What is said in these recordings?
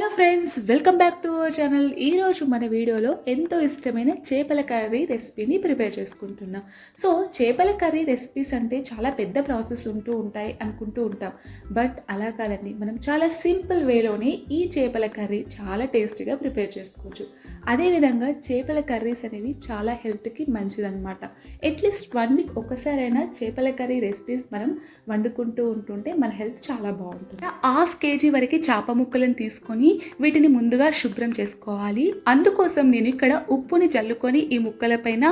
Hello friends welcome back to our channel. ఈరోజు మన వీడియోలో ఎంతో ఇష్టమైన చేపల కర్రీ రెసిపీని ప్రిపేర్ చేసుకుంటున్నాం. సో చేపల కర్రీ రెసిపీస్ అంటే చాలా పెద్ద ప్రాసెస్ ఉంటూ ఉంటాయి అనుకుంటూ ఉంటాం. బట్ అలా కాదండి మనం చాలా సింపుల్ వేలోనే ఈ చేపల కర్రీ చాలా టేస్టీగా ప్రిపేర్ చేసుకోవచ్చు. అదేవిధంగా చేపల కర్రీస్ అనేవి చాలా హెల్త్కి మంచిదన్నమాట. అట్లీస్ట్ వన్ వీక్ ఒకసారైనా చేపల కర్రీ రెసిపీస్ మనం వండుకుంటూ ఉంటుంటే మన హెల్త్ చాలా బాగుంటుంది. హాఫ్ కేజీ వరకు చేప ముక్కలను తీసుకొని వీటిని ముందుగా శుభ్రం చేసుకోవాలి. అందుకోసం నేను ఇక్కడ ఉప్పుని జల్లుకొని ఈ ముక్కలపైన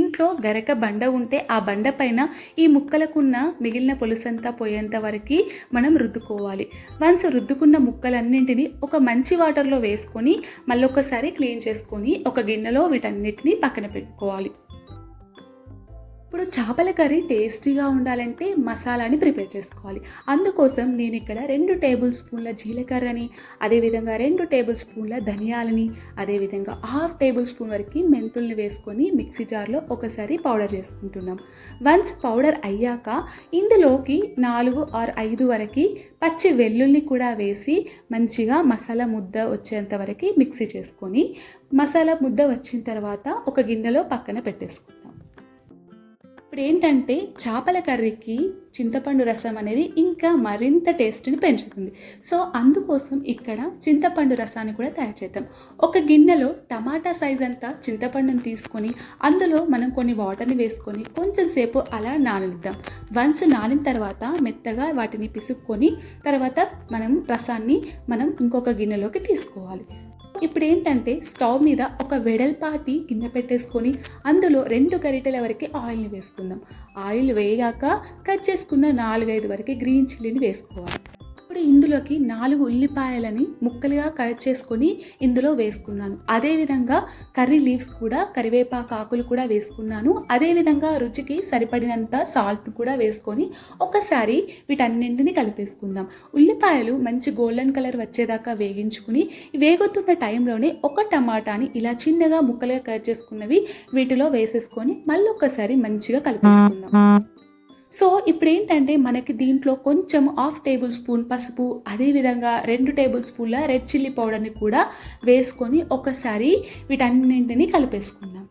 ఇంట్లో గరక బండ ఉంటే ఆ బండ పైన ఈ ముక్కలకున్న మిగిలిన పులుసంతా పోయేంత వరకు మనం రుద్దుకోవాలి. వన్స్ రుద్దుకున్న ముక్కలన్నింటినీ ఒక మంచి వాటర్లో వేసుకొని మళ్ళొకసారి క్లీన్ చేసుకొని ఒక గిన్నెలో వీటన్నిటిని పక్కన పెట్టుకోవాలి. ఇప్పుడు చేపల కర్రీ టేస్టీగా ఉండాలంటే మసాలాని ప్రిపేర్ చేసుకోవాలి. అందుకోసం నేను ఇక్కడ రెండు టేబుల్ స్పూన్ల జీలకర్రని అదేవిధంగా రెండు టేబుల్ స్పూన్ల ధనియాలని అదేవిధంగా హాఫ్ టేబుల్ స్పూన్ వరకు మెంతుల్ని వేసుకొని మిక్సీ జార్లో ఒకసారి పౌడర్ చేసుకుంటున్నాం. వన్స్ పౌడర్ అయ్యాక ఇందులోకి నాలుగు ఆర్ ఐదు వరకు పచ్చి వెల్లుల్లి కూడా వేసి మంచిగా మసాలా ముద్ద వచ్చేంత వరకు మిక్సీ చేసుకొని మసాలా ముద్ద వచ్చిన తర్వాత ఒక గిన్నెలో పక్కన పెట్టేసుకుందాం. ఇప్పుడు ఏంటంటే చేపల కర్రీకి చింతపండు రసం అనేది ఇంకా మరింత టేస్ట్ని పెంచుతుంది. సో అందుకోసం ఇక్కడ చింతపండు రసాన్ని కూడా తయారు చేద్దాం. ఒక గిన్నెలో టమాటా సైజ్ అంతా చింతపండుని తీసుకొని అందులో మనం కొన్ని వాటర్ని వేసుకొని కొంచెం సేపు అలా నాననిద్దాం. వన్స్ నానిన తర్వాత మెత్తగా వాటిని పిసుక్కొని తర్వాత మనం రసాన్ని మనం ఇంకొక గిన్నెలోకి తీసుకోవాలి. ఇప్పుడు ఏంటంటే స్టవ్ మీద ఒక వెడల్పాటి గిన్నె పెట్టేసుకొని అందులో రెండు గరిటెల వరకు ఆయిల్ని వేసుకుందాం. ఆయిల్ వేయగాక కట్ చేసుకున్న నాలుగైదు వరకు గ్రీన్ చిల్లీని వేసుకోవాలి. ఇప్పుడు ఇందులోకి నాలుగు ఉల్లిపాయలని ముక్కలుగా కట్ చేసుకొని ఇందులో వేసుకున్నాను. అదేవిధంగా కర్రీ లీవ్స్ కూడా కరివేపాకు ఆకులు కూడా వేసుకున్నాను. అదేవిధంగా రుచికి సరిపడినంత సాల్ట్ కూడా వేసుకొని ఒకసారి వీటన్నింటిని కలిపేసుకుందాం. ఉల్లిపాయలు మంచి గోల్డెన్ కలర్ వచ్చేదాకా వేగించుకుని వేగుతున్న టైంలోనే ఒక టమాటాని ఇలా చిన్నగా ముక్కలుగా కట్ చేసుకున్నవి వీటిలో వేసేసుకొని మళ్ళీ ఒకసారి మంచిగా కలిపేసుకుందాం. సో ఇప్పుడు ఏంటంటే మనకి దీంట్లో కొంచెం హాఫ్ టేబుల్ స్పూన్ పసుపు అదేవిధంగా రెండు టేబుల్ స్పూన్ల రెడ్ చిల్లీ పౌడర్ని కూడా వేసుకొని ఒకసారి వీటన్నింటినీ కలిపేసుకుందాం.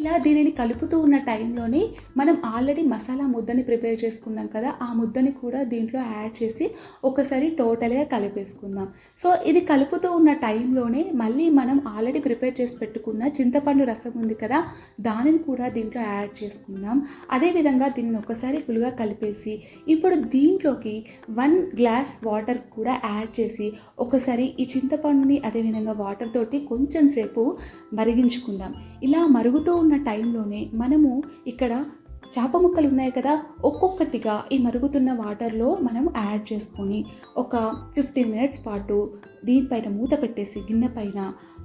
ఇలా దీనిని కలుపుతూ ఉన్న టైంలోనే మనం ఆల్రెడీ మసాలా ముద్దని ప్రిపేర్ చేసుకున్నాం కదా ఆ ముద్దని కూడా దీంట్లో యాడ్ చేసి ఒకసారి టోటల్గా కలిపేసుకుందాం. సో ఇది కలుపుతూ ఉన్న టైంలోనే మళ్ళీ మనం ఆల్రెడీ ప్రిపేర్ చేసి పెట్టుకున్న చింతపండు రసం ఉంది కదా దానిని కూడా దీంట్లో యాడ్ చేసుకుందాం. అదేవిధంగా దీన్ని ఒకసారి ఫుల్గా కలిపేసి ఇప్పుడు దీంట్లోకి వన్ గ్లాస్ వాటర్ కూడా యాడ్ చేసి ఒకసారి ఈ చింతపండుని అదేవిధంగా వాటర్ తోటి కొంచెం సేపు మరిగించుకుందాం. ఇలా మరుగుతూ ఉన్న టైంలోనే మనము ఇక్కడ చేప ముక్కలు ఉన్నాయి కదా ఒక్కొక్కటిగా ఈ మరుగుతున్న వాటర్లో మనం యాడ్ చేసుకొని ఒక ఫిఫ్టీన్ మినిట్స్ పాటు దీనిపైన మూత పెట్టేసి గిన్నె పైన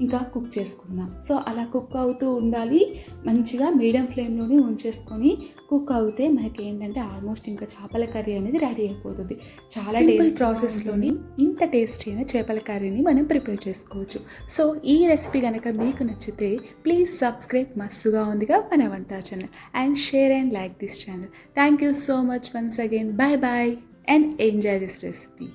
ఇంకా కుక్ చేసుకుందాం. సో అలా కుక్ అవుతూ ఉండాలి. మంచిగా మీడియం ఫ్లేమ్లోనే ఉంచేసుకొని కుక్ అవుతే మనకి ఏంటంటే ఆల్మోస్ట్ ఇంకా చేపల కర్రీ అనేది రెడీ అయిపోతుంది. చాలా టేస్ట్ ప్రాసెస్లోని ఇంత టేస్టీ అయిన చేపల కర్రీని మనం ప్రిపేర్ చేసుకోవచ్చు. సో ఈ రెసిపీ కనుక మీకు నచ్చితే ప్లీజ్ సబ్స్క్రైబ్ మస్తుగా ఉందిగా మన వంట channel. And share and like this channel. Thank you so much once again. Bye bye and enjoy this recipe.